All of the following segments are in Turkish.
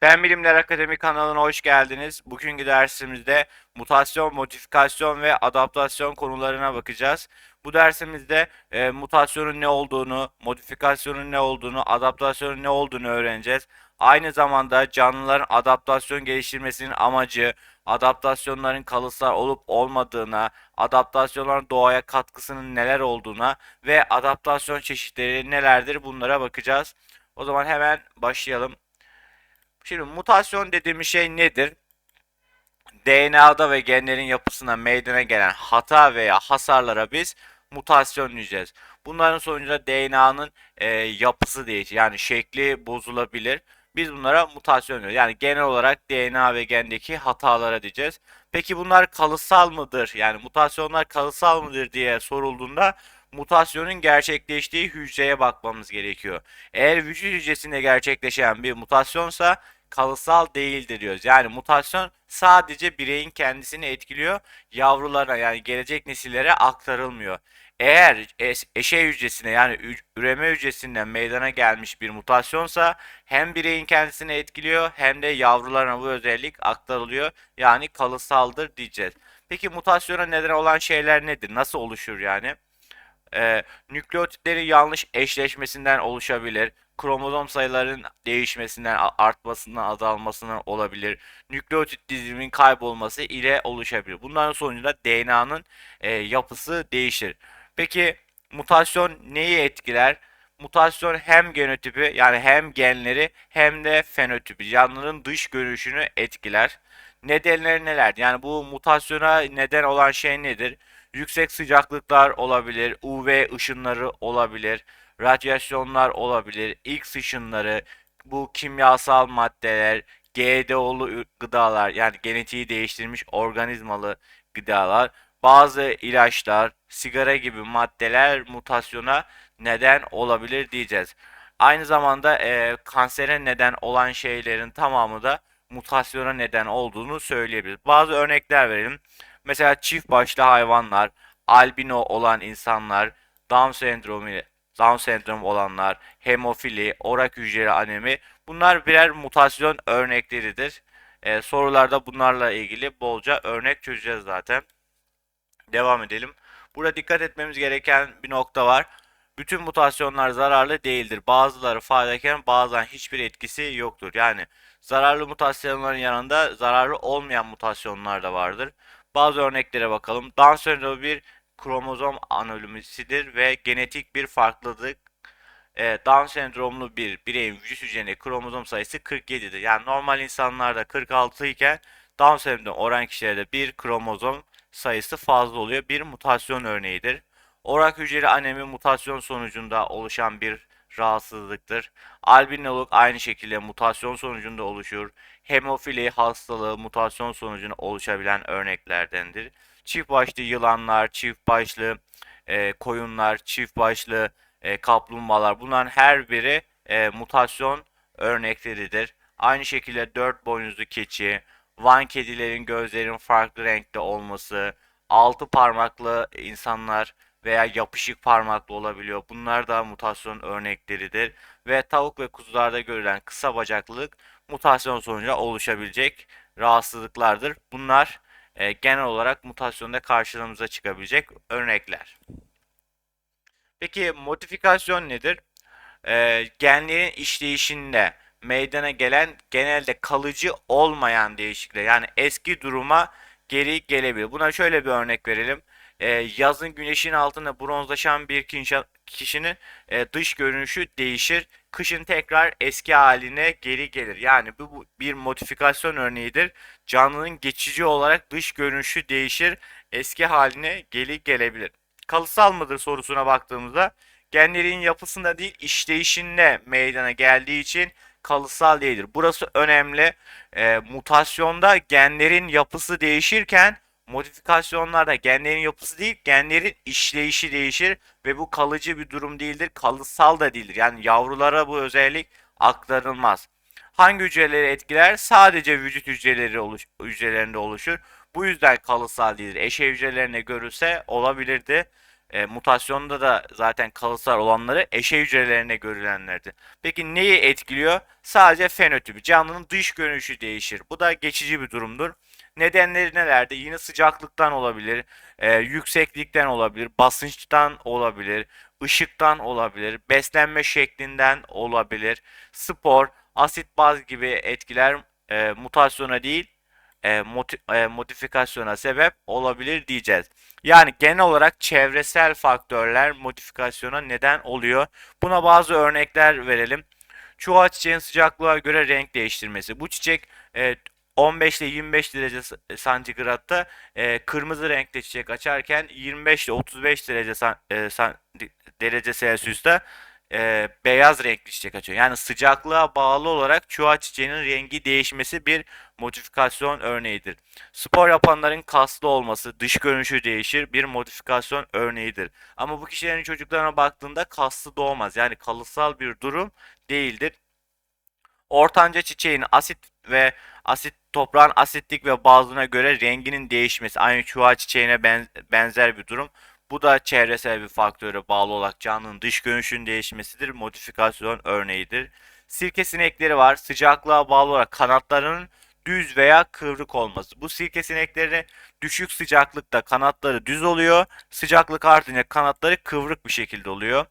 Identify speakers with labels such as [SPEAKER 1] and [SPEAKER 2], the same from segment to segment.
[SPEAKER 1] Fen Bilimler Akademi kanalına hoş geldiniz. Bugünkü dersimizde mutasyon, modifikasyon ve adaptasyon konularına bakacağız. Bu dersimizde e, mutasyonun ne olduğunu, modifikasyonun ne olduğunu, adaptasyonun ne olduğunu öğreneceğiz. Aynı zamanda canlıların adaptasyon geliştirmesinin amacı, adaptasyonların kalıtsal olup olmadığına, adaptasyonların doğaya katkısının neler olduğuna ve adaptasyon çeşitleri nelerdir bunlara bakacağız. O zaman hemen başlayalım. Şimdi mutasyon dediğimiz şey nedir? DNA'da ve genlerin yapısına meydana gelen hata veya hasarlara biz mutasyon diyeceğiz. Bunların sonucunda DNA'nın e, yapısı değişir. Yani şekli bozulabilir. Biz bunlara mutasyon diyoruz. Yani genel olarak DNA ve gendeki hatalara diyeceğiz. Peki bunlar kalıtsal mıdır? Yani mutasyonlar kalıtsal mıdır diye sorulduğunda mutasyonun gerçekleştiği hücreye bakmamız gerekiyor. Eğer vücut hücresinde gerçekleşen bir mutasyonsa kalıtsal değildir diyoruz. Yani mutasyon sadece bireyin kendisini etkiliyor. Yavrulara yani gelecek nesillere aktarılmıyor. Eğer eşey hücresine yani üreme hücresinden meydana gelmiş bir mutasyonsa hem bireyin kendisini etkiliyor hem de yavrularına bu özellik aktarılıyor. Yani kalıtsaldır diyeceğiz. Peki mutasyona neden olan şeyler nedir? Nasıl oluşur yani? Ee, nükleotitlerin yanlış eşleşmesinden oluşabilir kromozom sayılarının değişmesinden, artmasından, azalmasından olabilir. Nükleotit dizilimin kaybolması ile oluşabilir. Bunların sonucunda DNA'nın e, yapısı değişir. Peki mutasyon neyi etkiler? Mutasyon hem genotipi yani hem genleri hem de fenotipi canlının dış görünüşünü etkiler. Nedenleri neler? Yani bu mutasyona neden olan şey nedir? Yüksek sıcaklıklar olabilir, UV ışınları olabilir, radyasyonlar olabilir, X ışınları, bu kimyasal maddeler, GDO'lu gıdalar yani genetiği değiştirilmiş organizmalı gıdalar, bazı ilaçlar, sigara gibi maddeler mutasyona neden olabilir diyeceğiz. Aynı zamanda e, kansere neden olan şeylerin tamamı da mutasyona neden olduğunu söyleyebiliriz. Bazı örnekler verelim. Mesela çift başlı hayvanlar, albino olan insanlar, Down sendromu Down sendromu olanlar, hemofili, orak hücreli anemi bunlar birer mutasyon örnekleridir. Ee, sorularda bunlarla ilgili bolca örnek çözeceğiz zaten. Devam edelim. Burada dikkat etmemiz gereken bir nokta var. Bütün mutasyonlar zararlı değildir. Bazıları faydayken bazen hiçbir etkisi yoktur. Yani zararlı mutasyonların yanında zararlı olmayan mutasyonlar da vardır. Bazı örneklere bakalım. Down sendromu bir kromozom anomisidir ve genetik bir farklılık e, Down sendromlu bir bireyin vücut hücrelerinde kromozom sayısı 47'dir. Yani normal insanlarda 46 iken Down sendromu oran kişilerde bir kromozom sayısı fazla oluyor. Bir mutasyon örneğidir. Orak hücreli anemi mutasyon sonucunda oluşan bir rahatsızlıktır. Albinoluk aynı şekilde mutasyon sonucunda oluşur. Hemofili hastalığı mutasyon sonucunda oluşabilen örneklerdendir. Çift başlı yılanlar, çift başlı e, koyunlar, çift başlı e, kaplumbağalar bunların her biri e, mutasyon örnekleridir. Aynı şekilde dört boynuzlu keçi, Van kedilerin gözlerinin farklı renkte olması, altı parmaklı insanlar veya yapışık parmaklı olabiliyor. Bunlar da mutasyon örnekleridir. Ve tavuk ve kuzularda görülen kısa bacaklılık mutasyon sonucu oluşabilecek rahatsızlıklardır. Bunlar e, genel olarak mutasyonda karşımıza çıkabilecek örnekler. Peki modifikasyon nedir? E, genlerin işleyişinde meydana gelen genelde kalıcı olmayan değişiklikler yani eski duruma geri gelebilir. Buna şöyle bir örnek verelim. E, yazın güneşin altında bronzlaşan bir kişinin e, dış görünüşü değişir. Kışın tekrar eski haline geri gelir. Yani bu bir modifikasyon örneğidir. Canlının geçici olarak dış görünüşü değişir. Eski haline geri gelebilir. Kalıtsal mıdır sorusuna baktığımızda genlerin yapısında değil işleyişinde meydana geldiği için kalıtsal değildir. Burası önemli. E, mutasyonda genlerin yapısı değişirken modifikasyonlarda genlerin yapısı değil genlerin işleyişi değişir ve bu kalıcı bir durum değildir. Kalıtsal da değildir. Yani yavrulara bu özellik aktarılmaz. Hangi hücreleri etkiler? Sadece vücut hücreleri oluş hücrelerinde oluşur. Bu yüzden kalıtsal değildir. Eşe hücrelerine görülse olabilirdi. E, mutasyonda da zaten kalıtsal olanları eşey hücrelerine görülenlerdi. Peki neyi etkiliyor? Sadece fenotipi. Canlının dış görünüşü değişir. Bu da geçici bir durumdur. Nedenleri nelerde? Yine sıcaklıktan olabilir, e, yükseklikten olabilir, basınçtan olabilir, ışıktan olabilir, beslenme şeklinden olabilir, spor, asit baz gibi etkiler e, mutasyona değil e, moti- e, modifikasyona sebep olabilir diyeceğiz. Yani genel olarak çevresel faktörler modifikasyona neden oluyor. Buna bazı örnekler verelim. Çuha çiçeğin sıcaklığa göre renk değiştirmesi. Bu çiçek e, 15 ile 25 derece santigratta e, kırmızı renkte çiçek açarken 25 ile 35 derece san, e, san, derece Celsius'ta e, beyaz renkli çiçek açıyor. Yani sıcaklığa bağlı olarak çuha çiçeğinin rengi değişmesi bir modifikasyon örneğidir. Spor yapanların kaslı olması, dış görünüşü değişir bir modifikasyon örneğidir. Ama bu kişilerin çocuklarına baktığında kaslı doğmaz. Yani kalıtsal bir durum değildir. Ortanca çiçeğin asit ve asit toprağın asitlik ve bazlığına göre renginin değişmesi aynı çuha çiçeğine benzer bir durum. Bu da çevresel bir faktöre bağlı olarak canlının dış görünüşünün değişmesidir. Modifikasyon örneğidir. Sirke sinekleri var. Sıcaklığa bağlı olarak kanatlarının düz veya kıvrık olması. Bu sirke sinekleri düşük sıcaklıkta kanatları düz oluyor. Sıcaklık artınca kanatları kıvrık bir şekilde oluyor.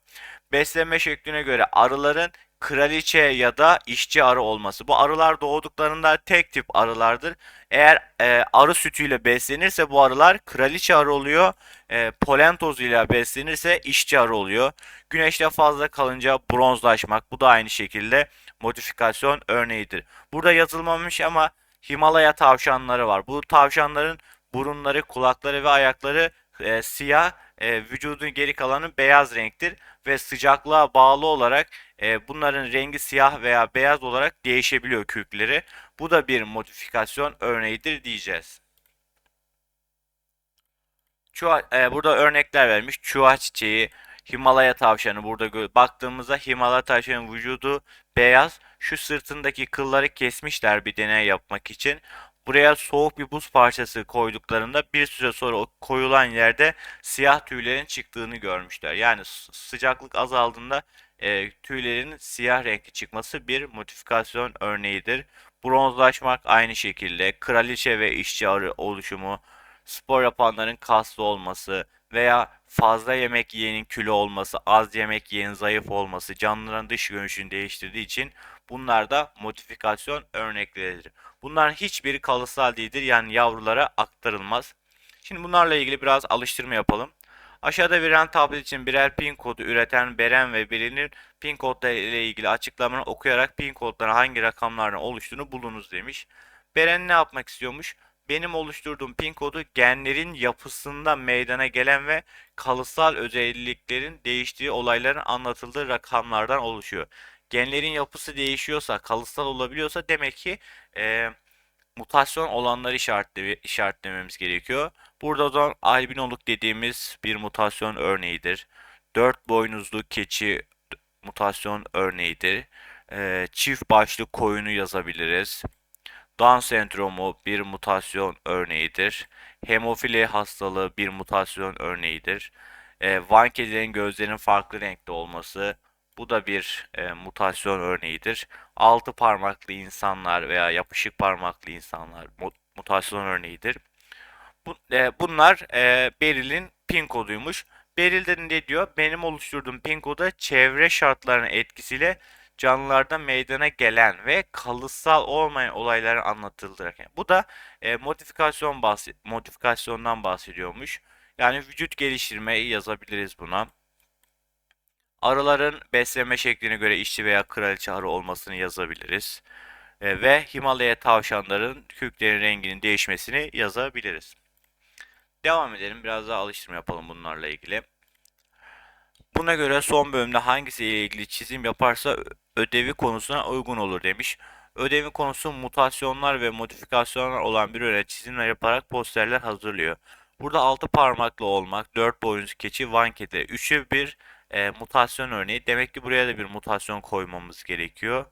[SPEAKER 1] Beslenme şekline göre arıların kraliçe ya da işçi arı olması. Bu arılar doğduklarında tek tip arılardır. Eğer e, arı sütüyle beslenirse bu arılar kraliçe arı oluyor. E, polen tozuyla beslenirse işçi arı oluyor. Güneşte fazla kalınca bronzlaşmak. Bu da aynı şekilde modifikasyon örneğidir. Burada yazılmamış ama Himalaya tavşanları var. Bu tavşanların burunları, kulakları ve ayakları e, siyah, e, vücudun geri kalanı beyaz renktir ve sıcaklığa bağlı olarak e, bunların rengi siyah veya beyaz olarak değişebiliyor kökleri. Bu da bir modifikasyon örneğidir diyeceğiz. Çuha, e, burada örnekler vermiş. Çuha çiçeği, Himalaya tavşanı burada baktığımızda Himalaya tavşanın vücudu beyaz. Şu sırtındaki kılları kesmişler bir deney yapmak için. Buraya soğuk bir buz parçası koyduklarında bir süre sonra o koyulan yerde siyah tüylerin çıktığını görmüşler. Yani sıcaklık azaldığında e, tüylerin siyah renkli çıkması bir modifikasyon örneğidir. Bronzlaşmak aynı şekilde kraliçe ve işçi arı oluşumu, spor yapanların kaslı olması veya fazla yemek yiyenin kilo olması, az yemek yiyenin zayıf olması canlıların dış görünüşünü değiştirdiği için bunlar da modifikasyon örnekleridir. Bunların hiçbiri kalıtsal değildir yani yavrulara aktarılmaz. Şimdi bunlarla ilgili biraz alıştırma yapalım. Aşağıda verilen tablet için birer pin kodu üreten Beren ve Beri'nin pin kodları ile ilgili açıklamalarını okuyarak pin kodlarının hangi rakamlardan oluştuğunu bulunuz demiş. Beren ne yapmak istiyormuş? Benim oluşturduğum pin kodu genlerin yapısında meydana gelen ve kalıtsal özelliklerin değiştiği olayların anlatıldığı rakamlardan oluşuyor. Genlerin yapısı değişiyorsa, kalıtsal olabiliyorsa demek ki e, mutasyon olanları işaretle, işaretlememiz gerekiyor. Burada zaman albinoluk dediğimiz bir mutasyon örneğidir. Dört boynuzlu keçi mutasyon örneğidir. Ee, çift başlı koyunu yazabiliriz. Down sendromu bir mutasyon örneğidir. Hemofili hastalığı bir mutasyon örneğidir. Ee, Van kedilerin gözlerinin farklı renkte olması bu da bir e, mutasyon örneğidir. Altı parmaklı insanlar veya yapışık parmaklı insanlar mutasyon örneğidir. Bu, e, bunlar e, Beryl'in pin koduymuş. Beryl ne diyor? Benim oluşturduğum pin kodu çevre şartlarının etkisiyle canlılarda meydana gelen ve kalıtsal olmayan olayların anlatılırken. Bu da e, modifikasyon bahsi modifikasyondan bahsediyormuş. Yani vücut geliştirmeyi yazabiliriz buna. Arıların besleme şekline göre işçi veya kraliçe arı olmasını yazabiliriz. E, ve Himalaya tavşanların köklerin renginin değişmesini yazabiliriz. Devam edelim. Biraz daha alıştırma yapalım bunlarla ilgili. Buna göre son bölümde hangisiyle ilgili çizim yaparsa ödevi konusuna uygun olur demiş. Ödevin konusu mutasyonlar ve modifikasyonlar olan bir öğrenci çizimler yaparak posterler hazırlıyor. Burada altı parmaklı olmak, dört boyunlu keçi, van kedi. Üçü bir e, mutasyon örneği. Demek ki buraya da bir mutasyon koymamız gerekiyor.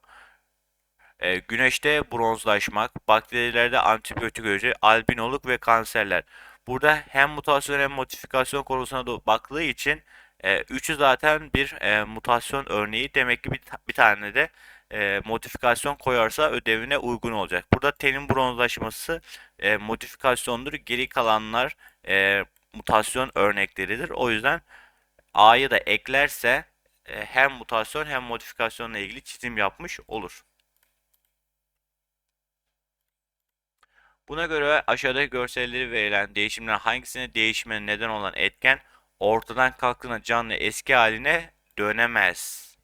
[SPEAKER 1] E, güneşte bronzlaşmak, bakterilerde antibiyotik öcü, albinoluk ve kanserler. Burada hem mutasyon hem modifikasyon konusuna da baktığı için e, üçü zaten bir e, mutasyon örneği. Demek ki bir, bir tane de e, modifikasyon koyarsa ödevine uygun olacak. Burada tenin bronzlaşması e, modifikasyondur. Geri kalanlar e, mutasyon örnekleridir. O yüzden A'yı da eklerse e, hem mutasyon hem modifikasyonla ilgili çizim yapmış olur. Buna göre aşağıdaki görselleri verilen değişimler hangisine değişime neden olan etken ortadan kalktığında canlı eski haline dönemez.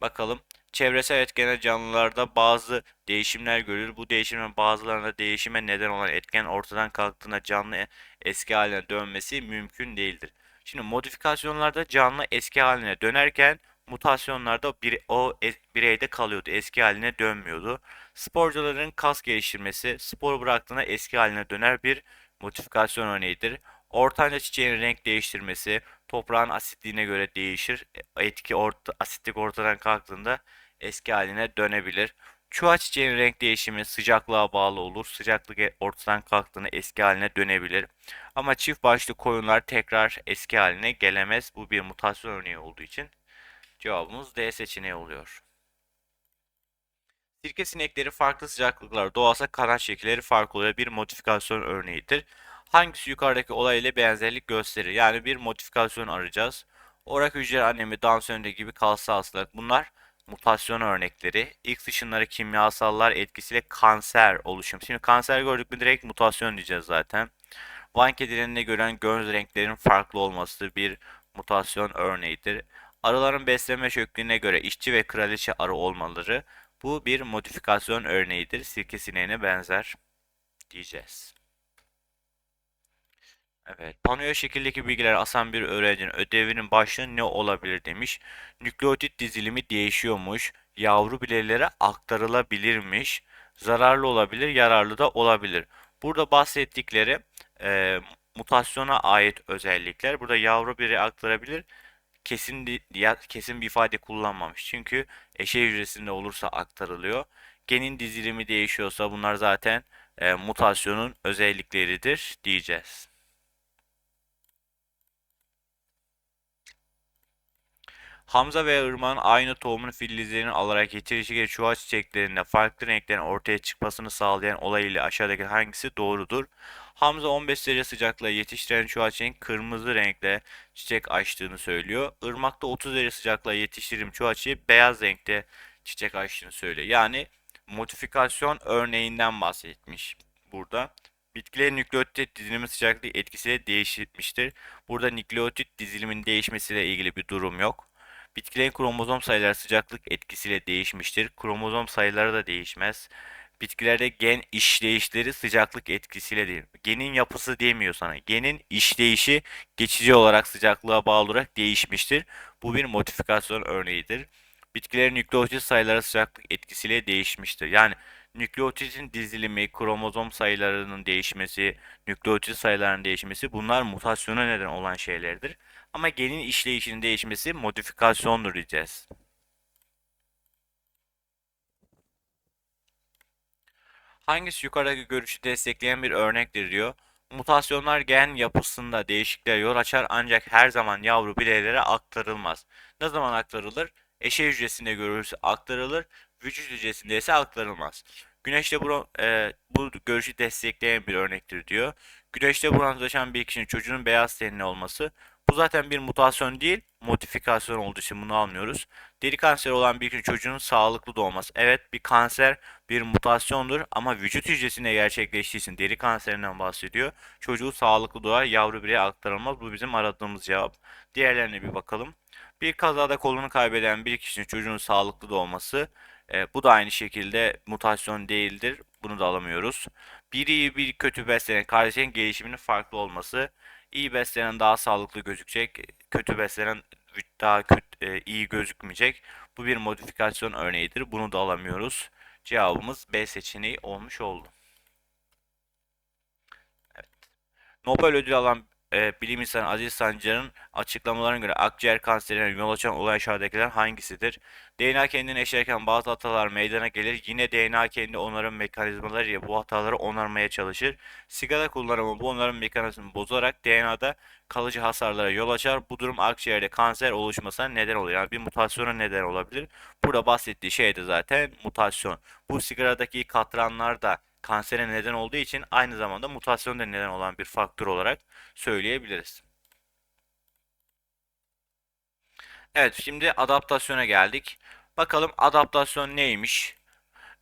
[SPEAKER 1] Bakalım. Çevresel etkenler canlılarda bazı değişimler görülür. Bu değişimin bazılarında değişime neden olan etken ortadan kalktığında canlı eski haline dönmesi mümkün değildir. Şimdi modifikasyonlarda canlı eski haline dönerken mutasyonlarda bir, o bireyde kalıyordu. Eski haline dönmüyordu. Sporcuların kas geliştirmesi spor bıraktığında eski haline döner bir modifikasyon örneğidir. Ortanca çiçeğin renk değiştirmesi toprağın asitliğine göre değişir. Etki orta, asitlik ortadan kalktığında eski haline dönebilir. Çuha çiçeğin renk değişimi sıcaklığa bağlı olur. Sıcaklık ortadan kalktığında eski haline dönebilir. Ama çift başlı koyunlar tekrar eski haline gelemez. Bu bir mutasyon örneği olduğu için cevabımız D seçeneği oluyor. Sirke sinekleri farklı sıcaklıklar doğasa kanat şekilleri farklı oluyor. Bir modifikasyon örneğidir. Hangisi yukarıdaki olay ile benzerlik gösterir? Yani bir modifikasyon arayacağız. Orak hücre annemi, Down sendromu gibi kalsa hastalık. Bunlar mutasyon örnekleri. X dışınları kimyasallar etkisiyle kanser oluşum. Şimdi kanser gördük mü direkt mutasyon diyeceğiz zaten. Van kedilerinde gören göz renklerin farklı olması bir mutasyon örneğidir. Arıların besleme şekline göre işçi ve kraliçe arı olmaları bu bir modifikasyon örneğidir. Sirke sineğine benzer diyeceğiz. Evet. Panoya şekildeki bilgiler asan bir öğrencinin ödevinin başlığı ne olabilir demiş. Nükleotit dizilimi değişiyormuş. Yavru bireylere aktarılabilirmiş. Zararlı olabilir, yararlı da olabilir. Burada bahsettikleri e, mutasyona ait özellikler. Burada yavru birey aktarabilir. Kesin kesin bir ifade kullanmamış. Çünkü eşey hücresinde olursa aktarılıyor. Genin dizilimi değişiyorsa bunlar zaten e, mutasyonun özellikleridir diyeceğiz. Hamza ve Irmak'ın aynı tohumun filizlerini alarak yetiştiği çuha çiçeklerinde farklı renklerin ortaya çıkmasını sağlayan olay ile aşağıdaki hangisi doğrudur? Hamza 15 derece sıcaklığa yetiştiren çuha çiçeğin kırmızı renkle çiçek açtığını söylüyor. Irmak'ta 30 derece sıcaklığa yetiştirdiğim çuha çiçeği beyaz renkte çiçek açtığını söylüyor. Yani modifikasyon örneğinden bahsetmiş burada. Bitkilerin nükleotit dizilimi sıcaklığı etkisiyle değişmiştir. Burada nükleotit dizilimin değişmesiyle ilgili bir durum yok. Bitkilerin kromozom sayıları sıcaklık etkisiyle değişmiştir. Kromozom sayıları da değişmez. Bitkilerde gen işleyişleri sıcaklık etkisiyle değil. Genin yapısı demiyor sana. Genin işleyişi geçici olarak sıcaklığa bağlı olarak değişmiştir. Bu bir modifikasyon örneğidir. Bitkilerin nükleotit sayıları sıcaklık etkisiyle değişmiştir. Yani nükleotitin dizilimi, kromozom sayılarının değişmesi, nükleotit sayılarının değişmesi bunlar mutasyona neden olan şeylerdir. Ama genin işleyişinin değişmesi modifikasyondur diyeceğiz. Hangisi yukarıdaki görüşü destekleyen bir örnektir diyor. Mutasyonlar gen yapısında değişikliğe yol açar ancak her zaman yavru bireylere aktarılmaz. Ne zaman aktarılır? Eşey hücresinde görülürse aktarılır, vücut hücresinde ise aktarılmaz. Güneşte bu, e, bu görüşü destekleyen bir örnektir diyor. Güneşte bronzlaşan bir kişinin çocuğunun beyaz tenli olması bu zaten bir mutasyon değil, modifikasyon olduğu için bunu almıyoruz. Deri kanseri olan bir çocuğun sağlıklı doğması. Evet bir kanser bir mutasyondur ama vücut hücresinde gerçekleştiği deri kanserinden bahsediyor. Çocuğu sağlıklı doğar, yavru bireye aktarılmaz. Bu bizim aradığımız cevap. Diğerlerine bir bakalım. Bir kazada kolunu kaybeden bir kişinin çocuğun sağlıklı doğması. E, bu da aynı şekilde mutasyon değildir. Bunu da alamıyoruz. Bir iyi bir kötü beslenen kardeşlerin gelişiminin farklı olması. İyi beslenen daha sağlıklı gözükecek. Kötü beslenen daha kötü, e, iyi gözükmeyecek. Bu bir modifikasyon örneğidir. Bunu da alamıyoruz. Cevabımız B seçeneği olmuş oldu. Evet. Nobel ödülü alan e, bilim insanı Aziz Sancar'ın açıklamalarına göre akciğer kanserine yol açan olay aşağıdakiler hangisidir? DNA kendini eşlerken bazı hatalar meydana gelir. Yine DNA kendi onarım mekanizmaları ile bu hataları onarmaya çalışır. Sigara kullanımı bu onarım mekanizmasını bozarak DNA'da kalıcı hasarlara yol açar. Bu durum akciğerde kanser oluşmasına neden oluyor. Yani bir mutasyona neden olabilir. Burada bahsettiği şey de zaten mutasyon. Bu sigaradaki katranlar da kansere neden olduğu için aynı zamanda mutasyon da neden olan bir faktör olarak söyleyebiliriz. Evet şimdi adaptasyona geldik. Bakalım adaptasyon neymiş?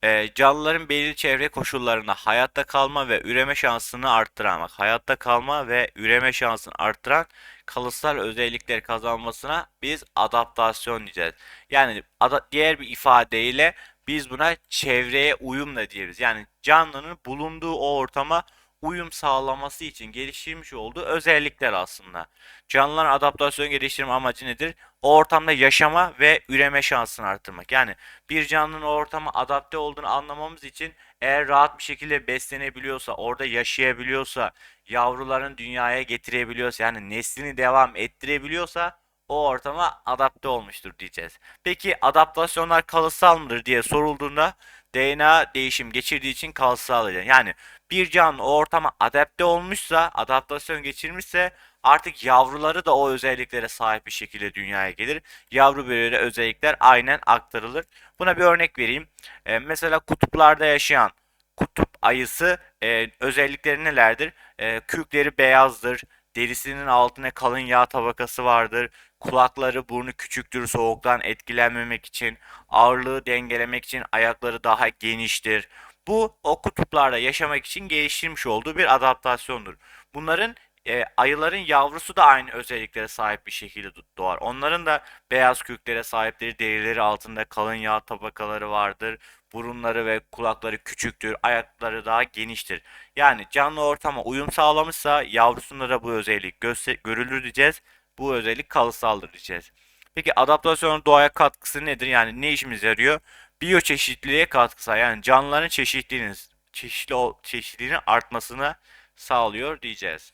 [SPEAKER 1] Ee, canlıların belirli çevre koşullarında hayatta kalma ve üreme şansını arttıran, bak, hayatta kalma ve üreme şansını arttıran kalıtsal özellikler kazanmasına biz adaptasyon diyeceğiz. Yani ada- diğer bir ifadeyle biz buna çevreye uyum da diyoruz. Yani canlının bulunduğu o ortama uyum sağlaması için geliştirmiş olduğu özellikler aslında. Canlıların adaptasyon geliştirme amacı nedir? O ortamda yaşama ve üreme şansını arttırmak. Yani bir canlının o ortama adapte olduğunu anlamamız için eğer rahat bir şekilde beslenebiliyorsa, orada yaşayabiliyorsa, yavrularını dünyaya getirebiliyorsa, yani neslini devam ettirebiliyorsa o ortama adapte olmuştur diyeceğiz. Peki adaptasyonlar kalıtsal mıdır diye sorulduğunda DNA değişim geçirdiği için kalıtsal diyeceğiz. Yani bir canlı o ortama adapte olmuşsa, adaptasyon geçirmişse artık yavruları da o özelliklere sahip bir şekilde dünyaya gelir. Yavru bireyde özellikler aynen aktarılır. Buna bir örnek vereyim. Ee, mesela kutuplarda yaşayan kutup ayısı e, özellikleri nelerdir? E, kürkleri beyazdır. Derisinin altına kalın yağ tabakası vardır. Kulakları, burnu küçüktür soğuktan etkilenmemek için. Ağırlığı dengelemek için ayakları daha geniştir. Bu o kutuplarda yaşamak için geliştirmiş olduğu bir adaptasyondur. Bunların e, ayıların yavrusu da aynı özelliklere sahip bir şekilde doğar. Onların da beyaz köklere sahiptir. Derileri altında kalın yağ tabakaları vardır. Burunları ve kulakları küçüktür. Ayakları daha geniştir. Yani canlı ortama uyum sağlamışsa yavrusunda da bu özellik görülür diyeceğiz. Bu özellik kalıtsaldır diyeceğiz. Peki adaptasyonun doğaya katkısı nedir? Yani ne işimize yarıyor? Biyoçeşitliliğe katkısı yani canlıların çeşitliliğinin çeşitli çeşitliliğinin artmasına sağlıyor diyeceğiz.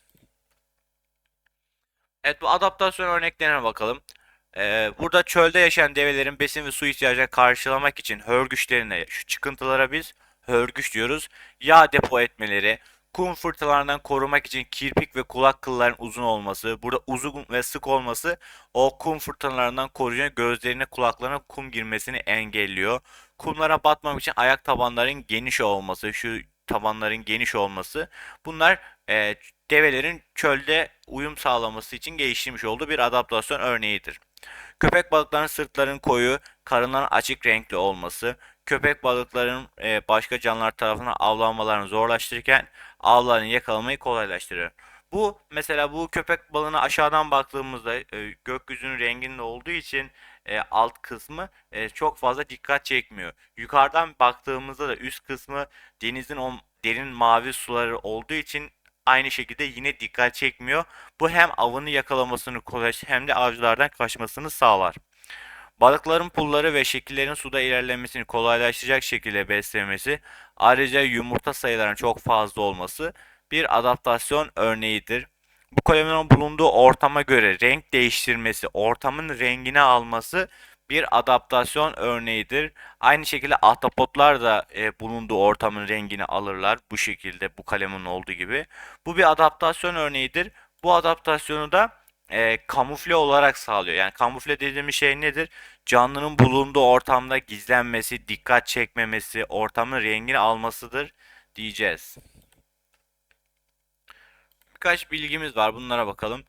[SPEAKER 1] Evet bu adaptasyon örneklerine bakalım. Ee, burada çölde yaşayan develerin besin ve su ihtiyacını karşılamak için hörgüçlerine, şu çıkıntılara biz hörgüç diyoruz. Yağ depo etmeleri, kum fırtınalarından korumak için kirpik ve kulak kılların uzun olması, burada uzun ve sık olması o kum fırtınalarından koruyucu gözlerine kulaklarına kum girmesini engelliyor. Kumlara batmamak için ayak tabanların geniş olması, şu tabanların geniş olması bunlar e, develerin çölde uyum sağlaması için geliştirmiş olduğu bir adaptasyon örneğidir. Köpek balıklarının sırtların koyu, karınların açık renkli olması, köpek balıklarının e, başka canlılar tarafından avlanmalarını zorlaştırırken avlarını yakalamayı kolaylaştırıyor. Bu mesela bu köpek balığına aşağıdan baktığımızda e, gökyüzünün renginde olduğu için e, alt kısmı çok fazla dikkat çekmiyor. Yukarıdan baktığımızda da üst kısmı denizin o derin mavi suları olduğu için aynı şekilde yine dikkat çekmiyor. Bu hem avını yakalamasını kolaylaştırır hem de avcılardan kaçmasını sağlar. Balıkların pulları ve şekillerin suda ilerlemesini kolaylaştıracak şekilde beslemesi, ayrıca yumurta sayılarının çok fazla olması bir adaptasyon örneğidir. Bu kalemin bulunduğu ortama göre renk değiştirmesi, ortamın rengini alması bir adaptasyon örneğidir. Aynı şekilde ahtapotlar da e, bulunduğu ortamın rengini alırlar bu şekilde bu kalemin olduğu gibi. Bu bir adaptasyon örneğidir. Bu adaptasyonu da e, kamufle olarak sağlıyor. Yani kamufle dediğimiz şey nedir? Canlının bulunduğu ortamda gizlenmesi, dikkat çekmemesi, ortamın rengini almasıdır diyeceğiz. Birkaç bilgimiz var. Bunlara bakalım.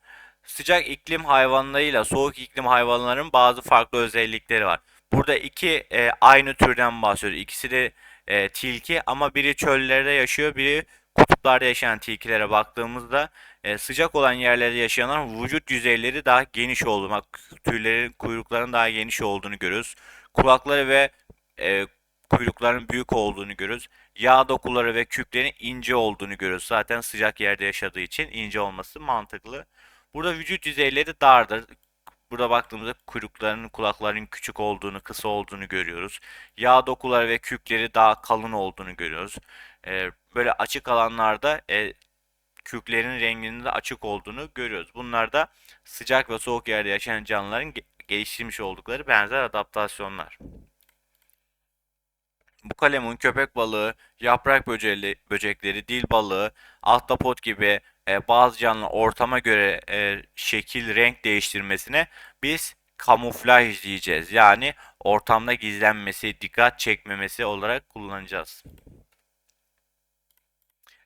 [SPEAKER 1] Sıcak iklim hayvanlarıyla soğuk iklim hayvanların bazı farklı özellikleri var. Burada iki e, aynı türden bahsediyoruz. İkisi de e, tilki ama biri çöllerde yaşıyor, biri kutuplarda yaşayan tilkilere baktığımızda e, sıcak olan yerlerde yaşayanların vücut yüzeyleri daha geniş olduğunu, tüylerin, kuyrukların daha geniş olduğunu görüyoruz. Kulakları ve e, kuyrukların büyük olduğunu görüyoruz. Yağ dokuları ve küplerin ince olduğunu görüyoruz. Zaten sıcak yerde yaşadığı için ince olması mantıklı. Burada vücut yüzeyleri dardır. Burada baktığımızda kuyruklarının, kulaklarının küçük olduğunu, kısa olduğunu görüyoruz. Yağ dokuları ve küpleri daha kalın olduğunu görüyoruz. Ee, böyle açık alanlarda e, kürklerin renginin de açık olduğunu görüyoruz. Bunlar da sıcak ve soğuk yerde yaşayan canlıların ge- geliştirmiş oldukları benzer adaptasyonlar. Bu kalemun köpek balığı, yaprak böceği, böcekleri, dil balığı, ahtapot gibi e, bazı canlı ortama göre e, şekil, renk değiştirmesine biz kamuflaj diyeceğiz. Yani ortamda gizlenmesi, dikkat çekmemesi olarak kullanacağız.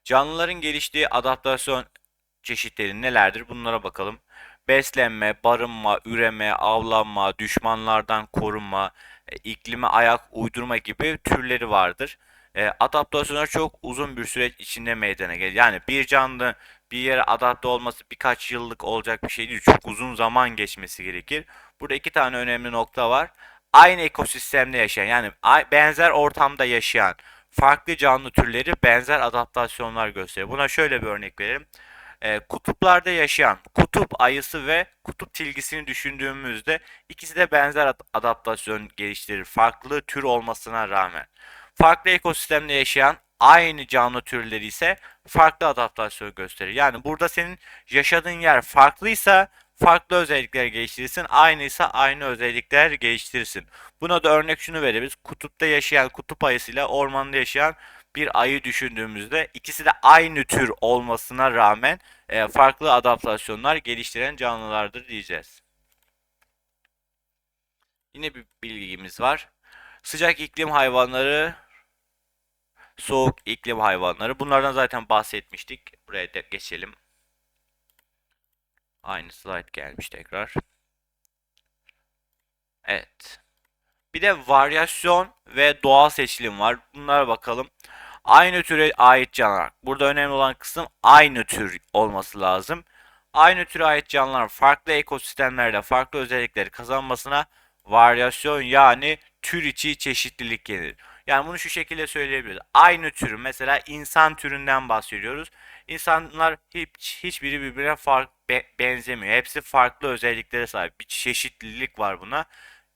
[SPEAKER 1] Canlıların geliştiği adaptasyon çeşitleri nelerdir? Bunlara bakalım. Beslenme, barınma, üreme, avlanma, düşmanlardan korunma, iklime ayak uydurma gibi türleri vardır. E, adaptasyonlar çok uzun bir süreç içinde meydana gelir. Yani bir canlı bir yere adapte olması birkaç yıllık olacak bir şey değil. Çok uzun zaman geçmesi gerekir. Burada iki tane önemli nokta var. Aynı ekosistemde yaşayan yani benzer ortamda yaşayan farklı canlı türleri benzer adaptasyonlar gösteriyor. Buna şöyle bir örnek verelim. E, kutuplarda yaşayan kutup ayısı ve kutup tilgisini düşündüğümüzde ikisi de benzer adaptasyon geliştirir. Farklı tür olmasına rağmen. Farklı ekosistemde yaşayan aynı canlı türleri ise farklı adaptasyon gösterir. Yani burada senin yaşadığın yer farklıysa farklı özellikler geliştirirsin. Aynıysa aynı özellikler geliştirirsin. Buna da örnek şunu verebiliriz. Kutupta yaşayan kutup ayısıyla ormanda yaşayan bir ayı düşündüğümüzde ikisi de aynı tür olmasına rağmen e, farklı adaptasyonlar geliştiren canlılardır diyeceğiz. Yine bir bilgimiz var. Sıcak iklim hayvanları, soğuk iklim hayvanları. Bunlardan zaten bahsetmiştik. Buraya da geçelim. Aynı slide gelmiş tekrar. Evet. Bir de varyasyon ve doğal seçilim var. Bunlara bakalım. Aynı türe ait canlılar. Burada önemli olan kısım aynı tür olması lazım. Aynı türe ait canlılar farklı ekosistemlerde farklı özellikleri kazanmasına varyasyon yani tür içi çeşitlilik gelir. Yani bunu şu şekilde söyleyebiliriz. Aynı tür mesela insan türünden bahsediyoruz. İnsanlar hiç hiçbiri birbirine fark be, benzemiyor. Hepsi farklı özelliklere sahip. Bir çeşitlilik var buna.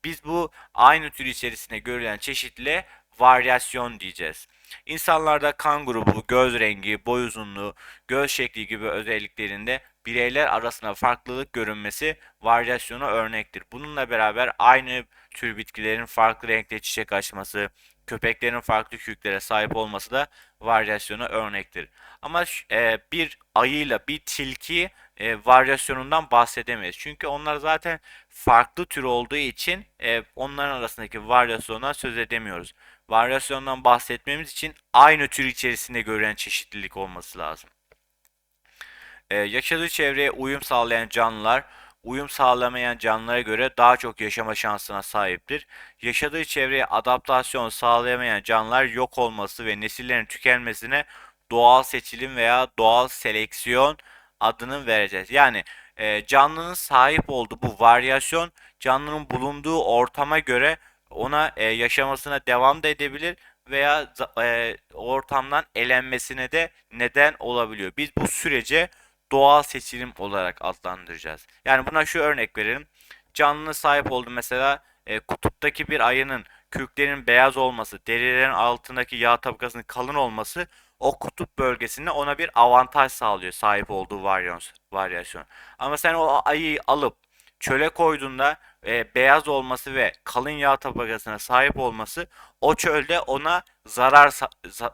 [SPEAKER 1] Biz bu aynı tür içerisinde görülen çeşitliliğe varyasyon diyeceğiz. İnsanlarda kan grubu, göz rengi, boy uzunluğu, göz şekli gibi özelliklerinde bireyler arasında farklılık görünmesi varyasyona örnektir. Bununla beraber aynı tür bitkilerin farklı renkte çiçek açması, köpeklerin farklı köklere sahip olması da varyasyona örnektir. Ama e, bir ayıyla bir tilki e, varyasyonundan bahsedemeyiz. Çünkü onlar zaten farklı tür olduğu için e, onların arasındaki varyasyondan söz edemiyoruz. Varyasyondan bahsetmemiz için aynı tür içerisinde görülen çeşitlilik olması lazım. Ee, yaşadığı çevreye uyum sağlayan canlılar uyum sağlamayan canlılara göre daha çok yaşama şansına sahiptir. Yaşadığı çevreye adaptasyon sağlayamayan canlılar yok olması ve nesillerin tükenmesine doğal seçilim veya doğal seleksiyon adını vereceğiz. Yani e, canlının sahip olduğu bu varyasyon canlının bulunduğu ortama göre ona e, yaşamasına devam da edebilir veya e, ortamdan elenmesine de neden olabiliyor. Biz bu sürece doğal seçilim olarak adlandıracağız. Yani buna şu örnek verelim. Canlının sahip olduğu mesela e, kutuptaki bir ayının kürklerin beyaz olması, derilerin altındaki yağ tabakasının kalın olması o kutup bölgesinde ona bir avantaj sağlıyor sahip olduğu varyasyon. Ama sen o ayıyı alıp çöle koyduğunda e, beyaz olması ve kalın yağ tabakasına sahip olması o çölde ona zarar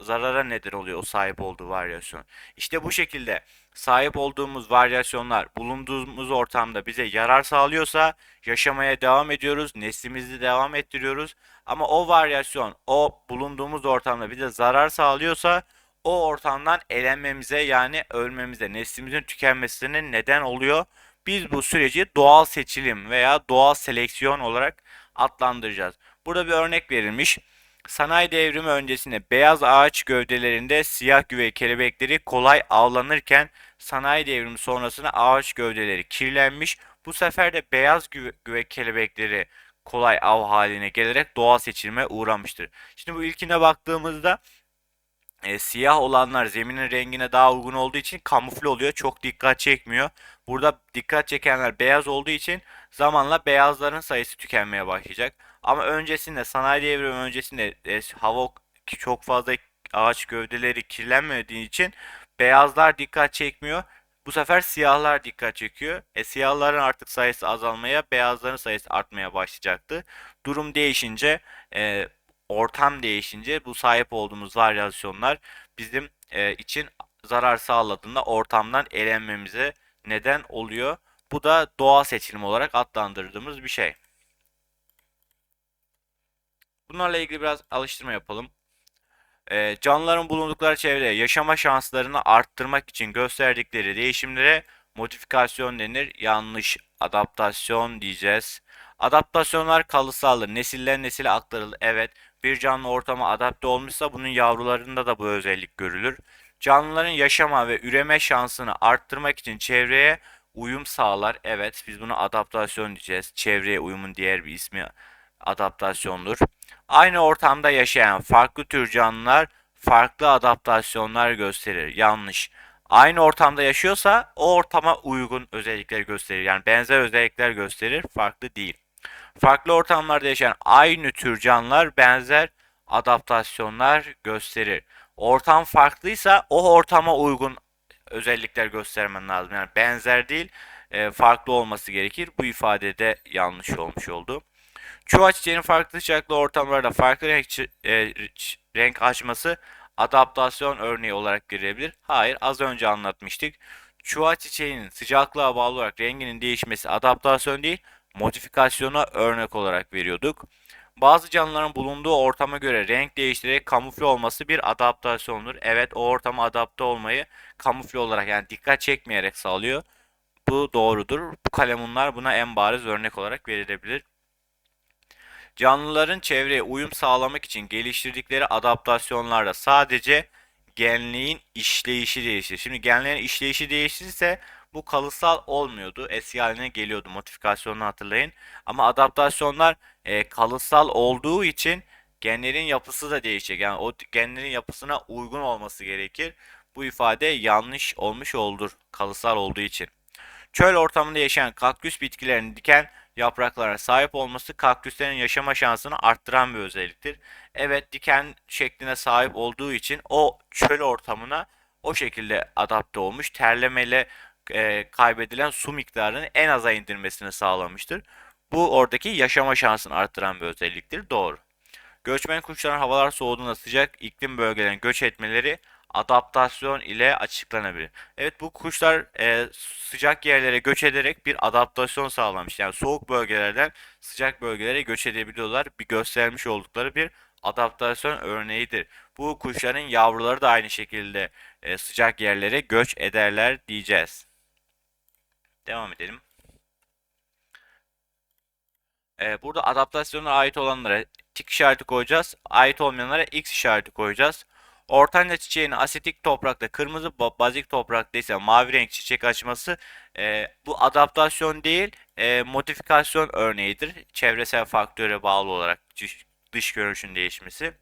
[SPEAKER 1] zarara nedir oluyor o sahip olduğu varyasyon. İşte bu şekilde sahip olduğumuz varyasyonlar bulunduğumuz ortamda bize yarar sağlıyorsa yaşamaya devam ediyoruz, neslimizi devam ettiriyoruz. Ama o varyasyon o bulunduğumuz ortamda bize zarar sağlıyorsa o ortamdan elenmemize yani ölmemize, neslimizin tükenmesine neden oluyor. Biz bu süreci doğal seçilim veya doğal seleksiyon olarak adlandıracağız. Burada bir örnek verilmiş. Sanayi devrimi öncesinde beyaz ağaç gövdelerinde siyah güve kelebekleri kolay avlanırken sanayi devrimi sonrasında ağaç gövdeleri kirlenmiş. Bu sefer de beyaz güve, güve kelebekleri kolay av haline gelerek doğal seçilime uğramıştır. Şimdi bu ilkine baktığımızda e, siyah olanlar zeminin rengine daha uygun olduğu için kamufle oluyor. Çok dikkat çekmiyor. Burada dikkat çekenler beyaz olduğu için zamanla beyazların sayısı tükenmeye başlayacak. Ama öncesinde sanayi devrimi öncesinde e, hava çok fazla ağaç gövdeleri kirlenmediği için beyazlar dikkat çekmiyor. Bu sefer siyahlar dikkat çekiyor. E siyahların artık sayısı azalmaya, beyazların sayısı artmaya başlayacaktı. Durum değişince, e, ortam değişince bu sahip olduğumuz varyasyonlar bizim e, için zarar sağladığında ortamdan elenmemize neden oluyor. Bu da doğal seçilim olarak adlandırdığımız bir şey. Bunlarla ilgili biraz alıştırma yapalım. Ee, canlıların bulundukları çevreye yaşama şanslarını arttırmak için gösterdikleri değişimlere modifikasyon denir. Yanlış adaptasyon diyeceğiz. Adaptasyonlar kalıtsaldır. Nesilden nesile aktarılır. Evet, bir canlı ortama adapte olmuşsa bunun yavrularında da bu özellik görülür. Canlıların yaşama ve üreme şansını arttırmak için çevreye uyum sağlar. Evet, biz bunu adaptasyon diyeceğiz. Çevreye uyumun diğer bir ismi adaptasyondur. Aynı ortamda yaşayan farklı tür canlılar farklı adaptasyonlar gösterir. Yanlış. Aynı ortamda yaşıyorsa o ortama uygun özellikler gösterir. Yani benzer özellikler gösterir, farklı değil. Farklı ortamlarda yaşayan aynı tür canlılar benzer adaptasyonlar gösterir. Ortam farklıysa o ortama uygun özellikler göstermen lazım. Yani benzer değil, e, farklı olması gerekir. Bu ifadede yanlış olmuş oldu. Çuha çiçeğinin farklı sıcaklı ortamlarda farklı renk, e, renk açması adaptasyon örneği olarak görülebilir. Hayır, az önce anlatmıştık. Çuha çiçeğinin sıcaklığa bağlı olarak renginin değişmesi adaptasyon değil, modifikasyona örnek olarak veriyorduk. Bazı canlıların bulunduğu ortama göre renk değiştirerek kamufle olması bir adaptasyondur. Evet, o ortama adapte olmayı kamufle olarak yani dikkat çekmeyerek sağlıyor. Bu doğrudur. Bu kalemunlar buna en bariz örnek olarak verilebilir. Canlıların çevreye uyum sağlamak için geliştirdikleri adaptasyonlarda sadece genliğin işleyişi değişir. Şimdi genlerin işleyişi değişirse bu kalıtsal olmuyordu. Eski haline geliyordu. Modifikasyonunu hatırlayın. Ama adaptasyonlar e, kalıtsal olduğu için genlerin yapısı da değişecek. Yani o genlerin yapısına uygun olması gerekir. Bu ifade yanlış olmuş olur kalıtsal olduğu için. Çöl ortamında yaşayan kaktüs bitkilerinin diken yapraklara sahip olması kaktüslerin yaşama şansını arttıran bir özelliktir. Evet diken şekline sahip olduğu için o çöl ortamına o şekilde adapte olmuş. Terlemeyle e, kaybedilen su miktarını en aza indirmesini sağlamıştır. Bu oradaki yaşama şansını arttıran bir özelliktir. Doğru. Göçmen kuşların havalar soğuduğunda sıcak iklim bölgelerine göç etmeleri adaptasyon ile açıklanabilir. Evet bu kuşlar e, sıcak yerlere göç ederek bir adaptasyon sağlamış. Yani soğuk bölgelerden sıcak bölgelere göç edebiliyorlar. Bir göstermiş oldukları bir adaptasyon örneğidir. Bu kuşların yavruları da aynı şekilde e, sıcak yerlere göç ederler diyeceğiz. Devam edelim. E, burada adaptasyona ait olanlara tik işareti koyacağız. Ait olmayanlara x işareti koyacağız. Ortanca çiçeğinin asitik toprakta, kırmızı bazik toprakta ise mavi renk çiçek açması e, bu adaptasyon değil e, modifikasyon örneğidir. Çevresel faktöre bağlı olarak dış, görünüşün değişmesi.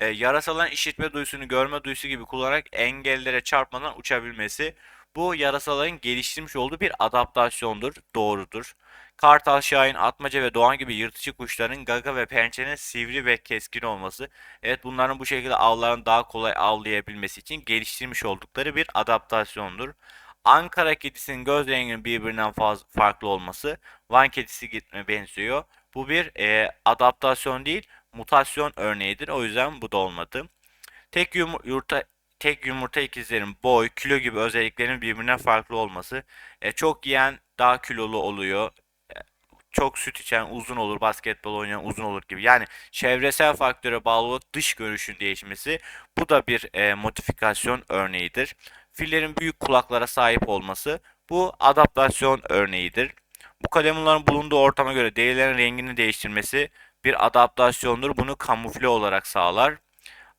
[SPEAKER 1] E, yarasaların işitme duysunu görme duyusu gibi kullanarak engellere çarpmadan uçabilmesi bu yarasaların geliştirmiş olduğu bir adaptasyondur. Doğrudur. Kartal, şahin, atmaca ve doğan gibi yırtıcı kuşların gaga ve pençenin sivri ve keskin olması. Evet bunların bu şekilde avlarını daha kolay avlayabilmesi için geliştirmiş oldukları bir adaptasyondur. Ankara kedisinin göz renginin birbirinden fazla farklı olması Van kedisi gitme benziyor. Bu bir e, adaptasyon değil, mutasyon örneğidir. O yüzden bu da olmadı. Tek yumurta tek yumurta ikizlerin boy, kilo gibi özelliklerinin birbirinden farklı olması. E, çok yiyen daha kilolu oluyor çok süt içen uzun olur, basketbol oynayan uzun olur gibi. Yani çevresel faktöre bağlı dış görüşün değişmesi bu da bir e, modifikasyon örneğidir. Fillerin büyük kulaklara sahip olması bu adaptasyon örneğidir. Bu kalemunların bulunduğu ortama göre derilerin rengini değiştirmesi bir adaptasyondur. Bunu kamufle olarak sağlar.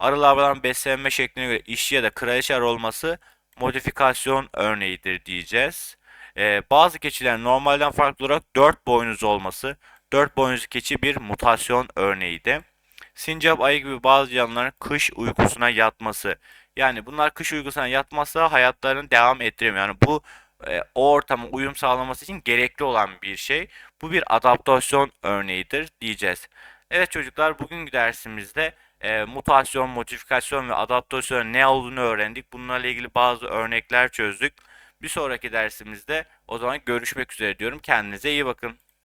[SPEAKER 1] Arılardan beslenme şekline göre işçi ya da kraliçe arı olması modifikasyon örneğidir diyeceğiz. Ee, bazı keçiler normalden farklı olarak 4 boynuz olması, 4 boynuzlu keçi bir mutasyon örneğiydi. Sincap ayı gibi bazı canlıların kış uykusuna yatması. Yani bunlar kış uykusuna yatmazsa hayatlarını devam ettiremiyor. Yani bu e, o ortama uyum sağlaması için gerekli olan bir şey. Bu bir adaptasyon örneğidir diyeceğiz. Evet çocuklar bugünkü dersimizde e, mutasyon, modifikasyon ve adaptasyon ne olduğunu öğrendik. Bunlarla ilgili bazı örnekler çözdük. Bir sonraki dersimizde o zaman görüşmek üzere diyorum. Kendinize iyi bakın.